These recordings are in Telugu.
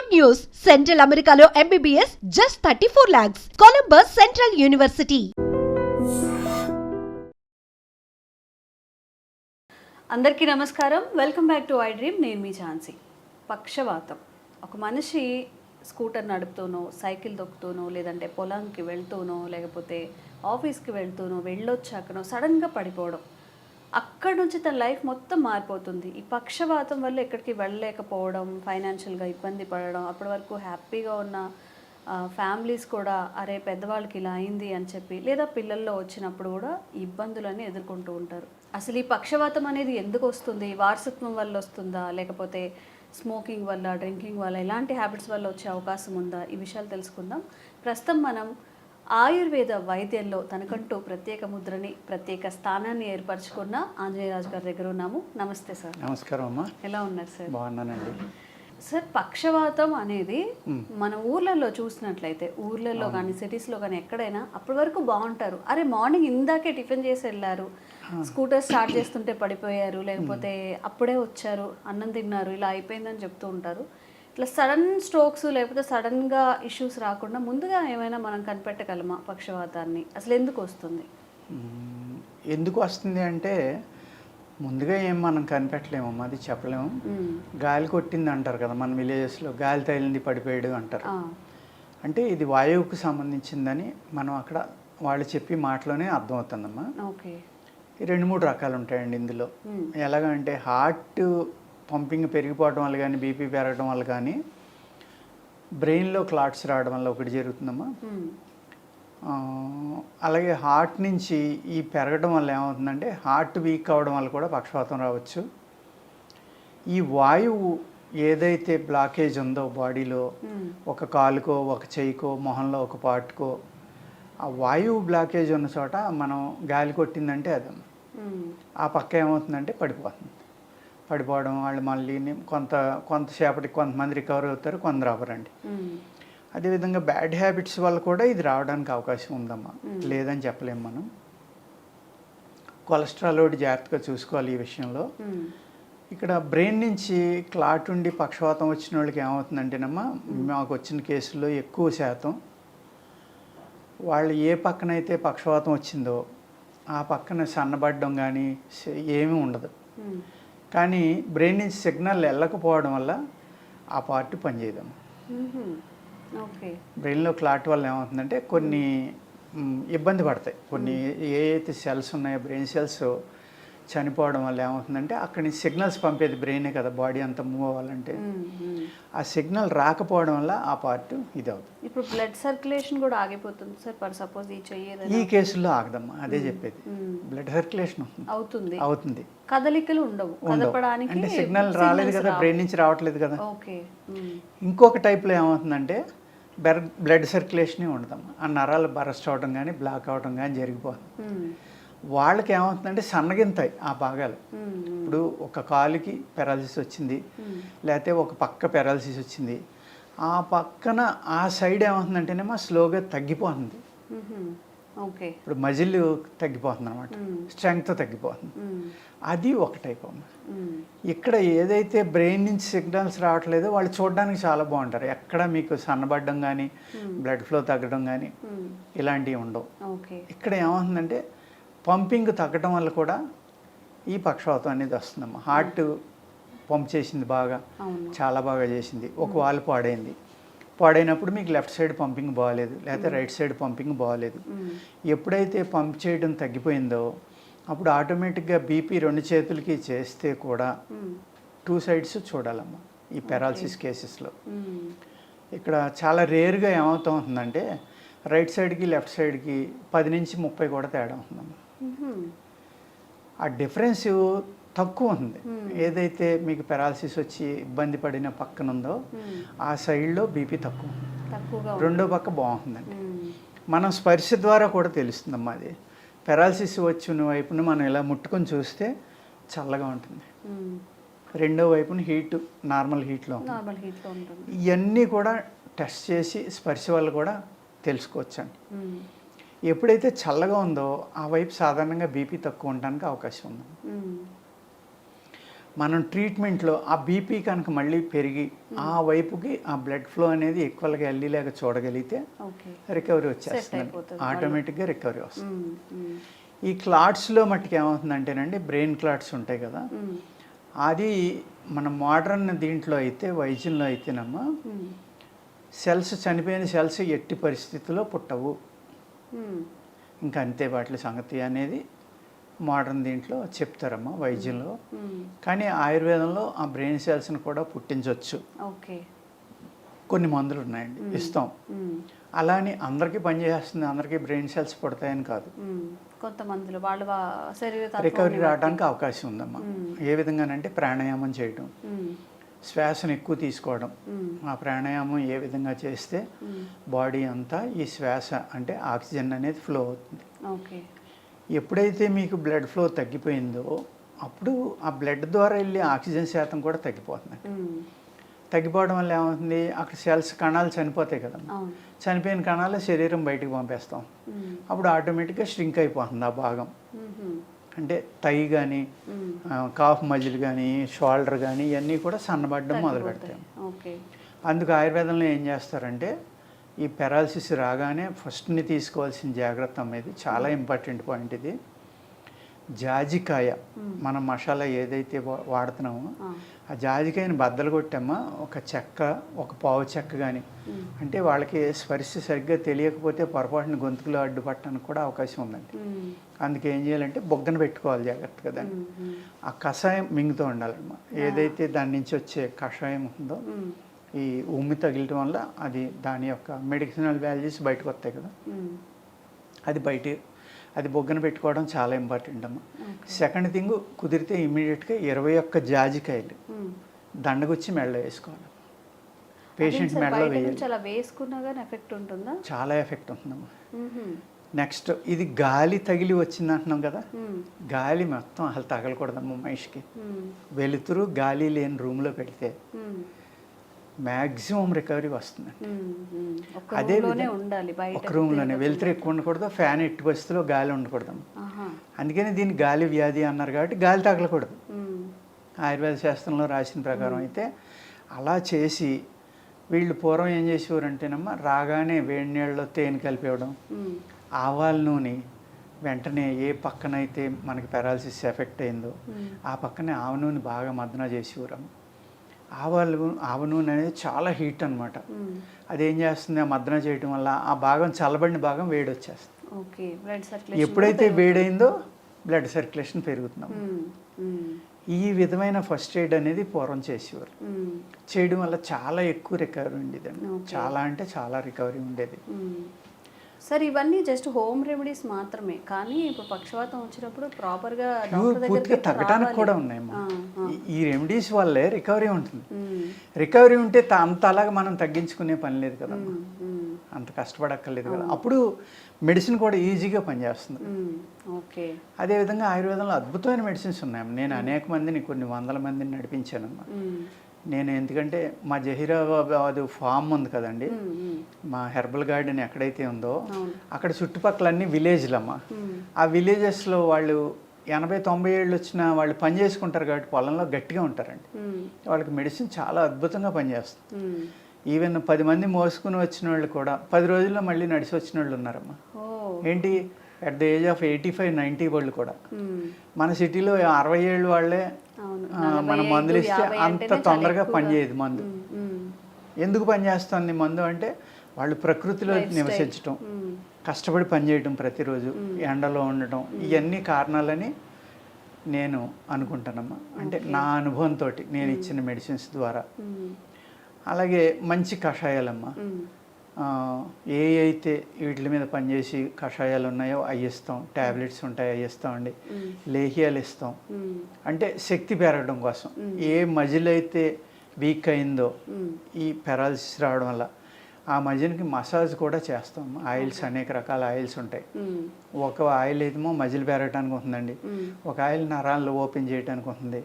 Good news! Central Americano MBBS just 34 lakhs. Columbus Central University అందరికీ నమస్కారం. Welcome back to I Dream నేను మీ ఝాన్సీ. పక్షవాతం. ఒక మనిషి స్కూటర్ నడుపుతూనో సైకిల్ తొక్కుతూనో లేదంటే పొలంకి వెళ్తూనో లేకపోతే ఆఫీస్కి వెళ్తూనో వెళ్ళొచ్చాకనో సడన్గా పడిపోవడం. అక్కడ నుంచి తన లైఫ్ మొత్తం మారిపోతుంది. ఈ పక్షవాతం వల్ల ఎక్కడికి వెళ్ళలేకపోవడం ఫైనాన్షియల్గా ఇబ్బంది పడడం అప్పటి వరకు హ్యాపీగా ఉన్న ఫ్యామిలీస్ కూడా అరే పెద్దవాళ్ళకి ఇలా అయింది అని చెప్పి లేదా పిల్లల్లో వచ్చినప్పుడు కూడా ఇబ్బందులన్నీ ఎదుర్కొంటూ ఉంటారు. అసలు ఈ పక్షవాతం అనేది ఎందుకు వస్తుంది? వారసత్వం వల్ల వస్తుందా? లేకపోతే స్మోకింగ్ వల్ల డ్రింకింగ్ వల్ల ఎలాంటి హ్యాబిట్స్ వల్ల వచ్చే అవకాశం ఉందా? ఈ విషయాలు తెలుసుకుందాం. ప్రస్తుతం మనం ఆయుర్వేద వైద్యంలో తనకంటూ ప్రత్యేక ముద్రని ప్రత్యేక స్థానాన్ని ఏర్పరచుకున్న ఆంజనేయరాజు గారి దగ్గర ఉన్నాము. నమస్తే సార్. నమస్కారం అమ్మా. ఎలా ఉన్నారు సార్? బాగున్నానండి. సార్ పక్షవాతం అనేది మన ఊర్లలో చూసినట్లయితే ఊర్లలో కానీ సిటీస్లో కానీ ఎక్కడైనా అప్పటి వరకు బాగుంటారు. అరే మార్నింగ్ ఇందాకే టిఫిన్ చేసి వెళ్ళారు. స్కూటర్ స్టార్ట్ చేస్తుంటే పడిపోయారు. లేకపోతే అప్పుడే వచ్చారు. అన్నం తిన్నారు. ఇలా అయిపోయిందని చెప్తూ ఉంటారు. ఇట్లా సడన్ స్ట్రోక్స్ లేకపోతే సడన్గా ఇష్యూస్ రాకుండా ముందుగా ఏమైనా మనం కనిపెట్టగలమా పక్షవాతాన్ని? అసలు ఎందుకు వస్తుంది. ఎందుకు వస్తుంది అంటే ముందుగా ఏం మనం కనిపెట్టలేమమ్మా అది చెప్పలేము. గాలి కొట్టింది అంటారు కదా మన విలేజెస్లో గాలి తగిలింది పడిపోయాడు అంటారు. అంటే ఇది వాయువుకు సంబంధించిందని మనం అక్కడ వాళ్ళు చెప్పి మాటలోనే అర్థమవుతుందమ్మా. రెండు మూడు రకాలు ఉంటాయండి ఇందులో. ఎలాగంటే హార్ట్ పంపింగ్ పెరిగిపోవడం వల్ల కానీ బీపీ పెరగడం వల్ల కానీ బ్రెయిన్లో క్లాట్స్ రావడం వల్ల ఒకటి జరుగుతుందమ్మా. అలాగే హార్ట్ నుంచి ఈ పెరగడం వల్ల ఏమవుతుందంటే హార్ట్ వీక్ అవడం వల్ల కూడా పక్షవాతం రావచ్చు. ఈ వాయువు ఏదైతే బ్లాకేజ్ ఉందో బాడీలో. ఒక కాలుకో ఒక చెయ్యికో మొహంలో ఒక పార్ట్కో ఆ వాయువు బ్లాకేజ్ ఉన్న చోట మనం గాలి కొట్టిందంటే అది. ఆ పక్క ఏమవుతుందంటే పడిపోతుంది. పడిపోవడం వాళ్ళు మళ్ళీ కొంత కొంతసేపటికి కొంతమంది రికవర్ అవుతారు కొందరు అవ్వరండి. అదేవిధంగా బ్యాడ్ హ్యాబిట్స్ వల్ల కూడా ఇది రావడానికి అవకాశం ఉందమ్మా మ్మ్. లేదని చెప్పలేము మనం కొలెస్ట్రాల్ ఒకటి జాగ్రత్తగా చూసుకోవాలి ఈ విషయంలో. ఇక్కడ బ్రెయిన్ నుంచి క్లాట్ ఉండి పక్షవాతం వచ్చిన వాళ్ళకి ఏమవుతుందంటేనమ్మా మాకు వచ్చిన కేసుల్లో ఎక్కువ శాతం వాళ్ళు ఏ పక్కనైతే పక్షవాతం వచ్చిందో ఆ పక్కన సన్నబడడం కానీ ఏమీ ఉండదు. కానీ బ్రెయిన్ నుంచి సిగ్నల్ వెళ్ళకపోవడం వల్ల ఆ పార్ట్. ఓకే. బ్రెయిన్లో క్లాట్ వల్ల ఏమవుతుందంటే కొన్ని ఇబ్బంది పడతాయి. కొన్ని ఏ అయితే సెల్స్ ఉన్నాయో బ్రెయిన్ సెల్స్ చనిపోవడం వల్ల ఏమవుతుందంటే అక్కడి నుంచి సిగ్నల్స్ పంపేది బ్రెయినే కదా బాడీ అంతా మూవ్ అవ్వాలంటే. ఆ సిగ్నల్ రాకపోవడం వల్ల ఆ పార్ట్ ఇది అవుతుంది ఇప్పుడు బ్లడ్ సర్క్యులేషన్ కూడా ఆగిపోతుంది సార్ ఫర్ సపోజ్ ఈ చెయ్యి ఏదైనా. ఈ కేసుల్లో ఆగదమ్మా అదే చెప్పేది. బ్లడ్ సర్క్యులేషన్ అవుతుంది. అవుతుంది. కదలికలు ఉండవు. కదపడానికి అంటే సిగ్నల్ రాలేదు కదా బ్రెయిన్ నుంచి రావట్లేదు కదా. ఓకే. ఇంకొక టైప్లో ఏమవుతుందంటే బ్లడ్ సర్క్యులేషనే ఉండదమ్మా. ఆ నరాలు బరస్ట్ అవడం కానీ బ్లాక్ అవడం కానీ జరిగిపోతుంది. వాళ్ళకి ఏమవుతుందంటే సన్నగింతాయి ఆ భాగాలు. ఇప్పుడు ఒక కాలుకి పెరాలసిస్ వచ్చింది. లేకపోతే ఒక పక్క పెరాలసిస్ వచ్చింది ఆ పక్కన ఆ సైడ్ ఏమవుతుందంటేనేమో స్లోగా తగ్గిపోతుంది. ఓకే ఇప్పుడు మజిల్ తగ్గిపోతుంది అనమాట. స్ట్రెంగ్త్ తగ్గిపోతుంది. అది ఒక టైప్ అమ్మ మ్మ్. ఇక్కడ ఏదైతే బ్రెయిన్ నుంచి సిగ్నల్స్ రావట్లేదో వాళ్ళు చూడడానికి చాలా బాగుంటారు ఎక్కడ మీకు సన్నబడ్డం కానీ బ్లడ్ ఫ్లో తగ్గడం కానీ. ఇలాంటివి ఉండవు ఇక్కడ ఏమవుతుందంటే పంపింగ్ తగ్గడం వల్ల కూడా ఈ పక్షవాతం అనేది వస్తుందమ్మా. హార్ట్ పంప్ చేసింది బాగా చాలా బాగా చేసింది. ఒక వాల్ పాడైంది. పాడైనప్పుడు మీకు లెఫ్ట్ సైడ్ పంపింగ్ బాగాలేదు లేకపోతే రైట్ సైడ్ పంపింగ్ బాగాలేదు. ఎప్పుడైతే పంప్ చేయడం తగ్గిపోయిందో అప్పుడు ఆటోమేటిక్గా బీపీ రెండు చేతులకి చేస్తే కూడా. టూ సైడ్స్ చూడాలమ్మా ఈ పెరాలసిస్ కేసెస్లో. ఇక్కడ చాలా రేర్గా ఏమవుతా ఉంటుందంటే రైట్ సైడ్కి లెఫ్ట్ సైడ్కి పది నుంచి ముప్పై కూడా తేడా ఉంటుందమ్మా మ్మ్. ఆ డిఫరెన్స్ తక్కువ ఉంది ఏదైతే మీకు పెరాలసిస్ వచ్చి ఇబ్బంది పడిన పక్కన ఉందో. ఆ సైడ్లో బీపీ తక్కువ ఉంది. రెండో పక్క బాగుంటుందండి మ్మ్. మనం స్పర్శ ద్వారా కూడా తెలుస్తుందమ్మా అది పెరాలసిస్ వచ్చిన వైపున మనం ఇలా ముట్టుకొని చూస్తే చల్లగా ఉంటుంది. రెండో వైపున హీట్ నార్మల్ హీట్లో ఇవన్నీ కూడా టెస్ట్ చేసి స్పర్శ వల్ల కూడా తెలుసుకోవచ్చండి. ఎప్పుడైతే చల్లగా ఉందో ఆ వైపు సాధారణంగా బీపీ తక్కువ ఉండడానికి అవకాశం ఉంది. మనం ట్రీట్మెంట్లో ఆ బీపీ కనుక మళ్ళీ పెరిగి ఆ వైపుకి ఆ బ్లడ్ ఫ్లో అనేది ఈక్వల్గా వెళ్ళేలాగా చూడగలిగితే రికవరీ వచ్చేస్తుంది. ఆటోమేటిక్గా రికవరీ వస్తుంది. ఈ క్లాట్స్లో మట్టుకు ఏమవుతుందంటేనండి బ్రెయిన్ క్లాట్స్ ఉంటాయి కదా. అది మన మోడర్న్ దీంట్లో అయితే వైద్యంలో అయితేనమ్మా మ్మ్, సెల్స్ చనిపోయిన సెల్స్ ఎట్టి పరిస్థితుల్లో పుట్టవు. ఇంకా అంతే వాటి సంగతి అనేది మోడర్న్ దీంట్లో చెప్తారమ్మా వైద్యంలో. కానీ ఆయుర్వేదంలో ఆ బ్రెయిన్ సెల్స్ని కూడా పుట్టించవచ్చు. ఓకే. కొన్ని మందులు ఉన్నాయండి. ఇస్తాం. మ్మ్, అలాని అందరికీ పనిచేస్తుంది అందరికీ బ్రెయిన్ సెల్స్ పుడతాయని కాదు. కొంతమందిలో వాళ్ళ శరీర రికవరీ. రావడానికి అవకాశం ఉందమ్మా. ఏ విధంగానంటే ప్రాణాయామం చేయడం మ్మ్, శ్వాసను ఎక్కువ తీసుకోవడం. ఆ ప్రాణాయామం ఏ విధంగా చేస్తే. బాడీ అంతా ఈ శ్వాస అంటే ఆక్సిజన్ అనేది ఫ్లో అవుతుంది. ఓకే. ఎప్పుడైతే మీకు బ్లడ్ ఫ్లో తగ్గిపోయిందో అప్పుడు ఆ బ్లడ్ ద్వారా వెళ్ళి ఆక్సిజన్ శాతం కూడా తగ్గిపోతుంది. తగ్గిపోవడం వల్ల ఏమవుతుంది? అక్కడ సెల్స్ కణాలు చనిపోతాయి కదా చనిపోయిన కణాలు శరీరం బయటికి పంపేస్తాం. అప్పుడు ఆటోమేటిక్గా ష్రింక్ అయిపోతుంది ఆ భాగం. అంటే టై కానీ. కాఫ్ మజిల్ కానీ షోల్డర్ కానీ ఇవన్నీ కూడా సన్నబడడం మొదలు పెడతాయి ఓకే. అందుకు ఆయుర్వేదంలో ఏం చేస్తారంటే ఈ పెరాలసిస్ రాగానే ఫస్ట్ని తీసుకోవాల్సిన జాగ్రత్త అనేది చాలా ఇంపార్టెంట్ పాయింట్ ఇది. జాజికాయ మనం మసాలా ఏదైతే వాడుతున్నామో ఆ, జాజికాయని బద్దలు కొట్టామా? ఒక చెక్క ఒక పావు చెక్క కానీ. అంటే వాళ్ళకి స్పర్శ సరిగ్గా తెలియకపోతే పొరపాటున గొంతుకులో అడ్డుపట్టడానికి కూడా అవకాశం ఉందండి. అందుకే ఏం చేయాలంటే బొగ్గన పెట్టుకోవాలి జాగ్రత్తగా దాన్ని. ఆ కషాయం మింగుతూ ఉండాలన్నమా ఏదైతే దాని నుంచి వచ్చే కషాయం ఉందో ఈ ఉమ్మి తగిలటం వల్ల అది దాని యొక్క మెడిసినల్ వాల్యూస్ బయటకు వస్తాయి కదా. అది బయట అది బొగ్గన పెట్టుకోవడం చాలా ఇంపార్టెంట్ అమ్మా. సెకండ్ థింగ్ కుదిరితే ఇమీడియట్గా ఇరవై ఒక్క జాజికాయలు. దండగుచ్చి మెడలో వేసుకోవాలి పేషెంట్ మెడలో వేయాలి ఎఫెక్ట్ ఉంటుందా చాలా ఎఫెక్ట్ ఉంటుందమ్మా మ్మ్. నెక్స్ట్ ఇది గాలి తగిలి వచ్చింది అంటున్నాం కదా. గాలి మొత్తం అసలు తగలకూడదమ్మా మనిషికి. వెలుతురు గాలి లేని రూమ్లో పెడితే. మ్యాక్సిమం రికవరీ వస్తుంది మ్మ్. మ్మ్. ఒక్క అదే ఉండాలి ఒక రూమ్లోనే వెలుతురు ఎక్కువ ఉండకూడదు ఫ్యాన్ ఎట్టి పరిస్థితిలో గాలి ఉండకూడదు. అందుకని దీన్ని గాలి వ్యాధి అన్నారు కాబట్టి గాలి తగలకూడదు. ఆయుర్వేద శాస్త్రంలో రాసిన ప్రకారం అయితే అలా చేసి వీళ్ళు పూర్వం ఏం చేసేవారంటేనమ్మా రాగానే వేడి నీళ్ళలో తేనె కలిపివ్వడం మ్మ్. ఆవాల నూనె వెంటనే ఏ పక్కనైతే మనకి పెరాలసిస్ ఎఫెక్ట్ అయిందో. ఆ పక్కనే ఆవ నూనె బాగా మద్దన చేసేవారు ఆవాలు ఆవ నూనె అనేది చాలా హీట్ అనమాట. అదేం చేస్తుంది ఆ మద్దన చేయడం వల్ల ఆ భాగం చల్లబడిన భాగం వేడి వచ్చేస్తుంది ఎప్పుడైతే వేడైందో బ్లడ్ సర్క్యులేషన్ పెరుగుతున్నాం. ఈ విధమైన ఫస్ట్ ఎయిడ్ అనేది పూర్వం చేసేవారు. చేయడం వల్ల చాలా ఎక్కువ రికవరీ ఉండేదండి. చాలా అంటే చాలా రికవరీ ఉండేది. సార్ ఇవన్నీ జస్ట్ హోమ్ రెమెడీస్ మాత్రమే కానీ ఇప్పుడు పక్షవాతం వచ్చినప్పుడు ప్రాపర్గా పూర్తిగా తగ్గడానికి. కూడా ఆ. ఈ- రెమెడీస్ వల్లే రికవరీ ఉంటుంది. రికవరీ ఉంటే అంత అలాగా మనం తగ్గించుకునే పని లేదు కదా. అంత కష్టపడక్కర్లేదు కదా అప్పుడు మెడిసిన్ కూడా ఈజీగా పనిచేస్తుంది. ఓకే అదేవిధంగా ఆయుర్వేదంలో అద్భుతమైన మెడిసిన్స్ ఉన్నాయి నేను అనేక మందిని కొన్ని వందల మందిని నడిపించానమ్మా మ్మ్. నేను ఎందుకంటే మా జహీరాబాద్ ఫామ్ ఉంది కదండి. మా హెర్బల్ గార్డెన్ ఎక్కడైతే ఉందో అక్కడ చుట్టుపక్కల అన్ని విలేజ్లమ్మా మ్మ్. ఆ విలేజెస్లో వాళ్ళు ఎనభై తొంభై ఏళ్ళు వచ్చిన వాళ్ళు పని చేసుకుంటారు కాబట్టి పొలంలో గట్టిగా ఉంటారండి. వాళ్ళకి మెడిసిన్ చాలా అద్భుతంగా పనిచేస్తుంది. ఈవెన్ పది మంది మోసుకుని వచ్చిన వాళ్ళు కూడా పది రోజుల్లో మళ్ళీ నడిచి వచ్చిన వాళ్ళు ఉన్నారమ్మా ఏంటి at the age of eighty five ninety వాళ్ళు కూడా మ్మ్. మన సిటీలో అరవై ఏళ్ళు వాళ్ళే మనం మందులు ఇస్తే అంత తొందరగా. పనిచేయదు మందు మ్మ్. మ్మ్. ఎందుకు పనిచేస్తుంది మందు అంటే వాళ్ళు ప్రకృతిలో. నివసించటం. కష్టపడి పనిచేయటం ప్రతిరోజు ఎండలో ఉండటం ఇవన్నీ కారణాలని నేను అనుకుంటానమ్మా అంటే నా అనుభవంతో నేను ఇచ్చిన మెడిసిన్స్ ద్వారా. అలాగే మంచి కషాయాలమ్మా ఏ అయితే వీటి మీద పనిచేసి కషాయాలు ఉన్నాయో అవి ఇస్తాం ట్యాబ్లెట్స్ ఉంటాయి అవి ఇస్తామండి. లేహ్యాలు ఇస్తాం. అంటే శక్తి పెరగడం కోసం ఏ మజిల్ అయితే వీక్ అయిందో. ఈ పెరాలసిస్ రావడం వల్ల ఆ మజిల్కి మసాజ్ కూడా చేస్తాం. ఆయిల్స్ అనేక రకాల ఆయిల్స్ ఉంటాయి. ఒక ఆయిల్ ఏమో మజిల్ పెరగడానికి ఉంటుందండి. ఒక ఆయిల్ నరాలను ఓపెన్ చేయడానికి ఉంటుంది.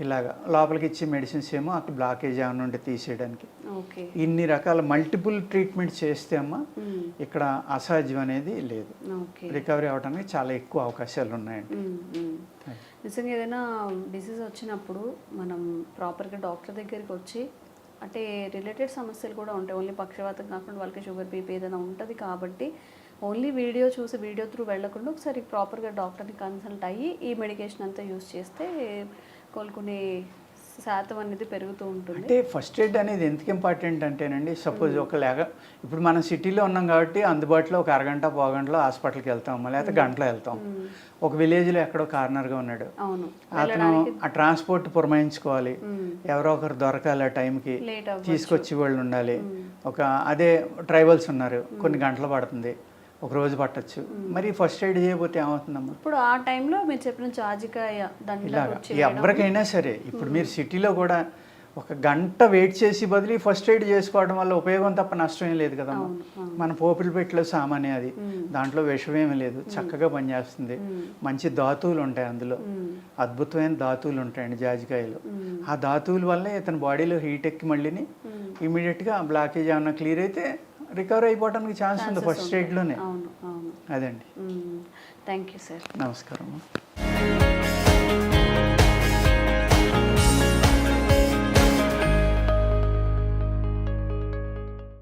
ఇలాగా లోపలికి ఇచ్చే మెడిసిన్స్ ఏమో అక్కడ బ్లాకేజ్ ఏమైనా ఉంటే తీసేయడానికి. ఇన్ని రకాల మల్టిపుల్ ట్రీట్మెంట్ చేస్తే అమ్మ మ్మ్. ఇక్కడ అసాధ్యం అనేది లేదు. రికవరీ అవడానికి చాలా ఎక్కువ అవకాశాలు ఉన్నాయండి. నిజంగా ఏదైనా డిసీజ్ వచ్చినప్పుడు మనం ప్రాపర్గా డాక్టర్ దగ్గరికి వచ్చి అంటే రిలేటెడ్ సమస్యలు కూడా ఉంటాయి. ఓన్లీ పక్షవాతం కాకుండా వాళ్ళకి షుగర్ బీపీ ఏదైనా ఉంటుంది కాబట్టి ఓన్లీ వీడియో చూసి వీడియో త్రూ వెళ్ళకుండా ఒకసారి ప్రాపర్గా డాక్టర్ని కన్సల్ట్ అయ్యి ఈ మెడికేషన్ అంతా యూస్ చేస్తే కోలుకునే శాతం అనేది పెరుగుతూ ఉంటుంది. అంటే ఫస్ట్ ఎయిడ్ అనేది ఎందుకు ఇంపార్టెంట్ అంటేనండి సపోజ్ ఒక లేక ఇప్పుడు మనం సిటీలో ఉన్నాం కాబట్టి అందుబాటులో ఒక అరగంట పావుగంటలో హాస్పిటల్కి వెళ్తాం లేకపోతే గంటలో వెళ్తాం ఒక విలేజ్లో ఎక్కడో కార్నర్గా ఉన్నాడు. అతను ఆ ట్రాన్స్పోర్ట్ పురమాయించుకోవాలి. ఎవరో ఒకరు దొరకాలి ఆ టైంకి తీసుకొచ్చి వాళ్ళు ఉండాలి. ఒక అదే ట్రైబల్స్ ఉన్నారు కొన్ని గంటలు పడుతుంది. ఒక రోజు పట్టచ్చు. మరి ఫస్ట్ ఎయిడ్ చేయకపోతే ఏమవుతుందమ్మా? ఇప్పుడు ఆ టైంలో మీరు చెప్పిన వచ్చి ఎవరికైనా సరే ఇప్పుడు మీరు సిటీలో కూడా ఒక గంట వెయిట్ చేసి బదిలీ ఫస్ట్ ఎయిడ్ చేసుకోవడం వల్ల ఉపయోగం తప్ప నష్టం లేదు కదమ్మా. మన పోపుల పెట్టిలో సామాన్య అది. దాంట్లో విషమేమీ లేదు. చక్కగా పనిచేస్తుంది. మంచి ధాతువులు ఉంటాయి అందులో. అద్భుతమైన ధాతువులు ఉంటాయండి జాజికాయలు. ఆ ధాతువుల వల్లే ఇతని బాడీలో హీట్ ఎక్కి మళ్ళీని. ఇమీడియట్గా బ్లాకేజ్ ఏమన్నా క్లియర్ అయితే రికవర్ అయిపోవడానికి ఛాన్స్ ఉంది ఫస్ట్ అవును అదండి. Thank you sir. నమస్కారం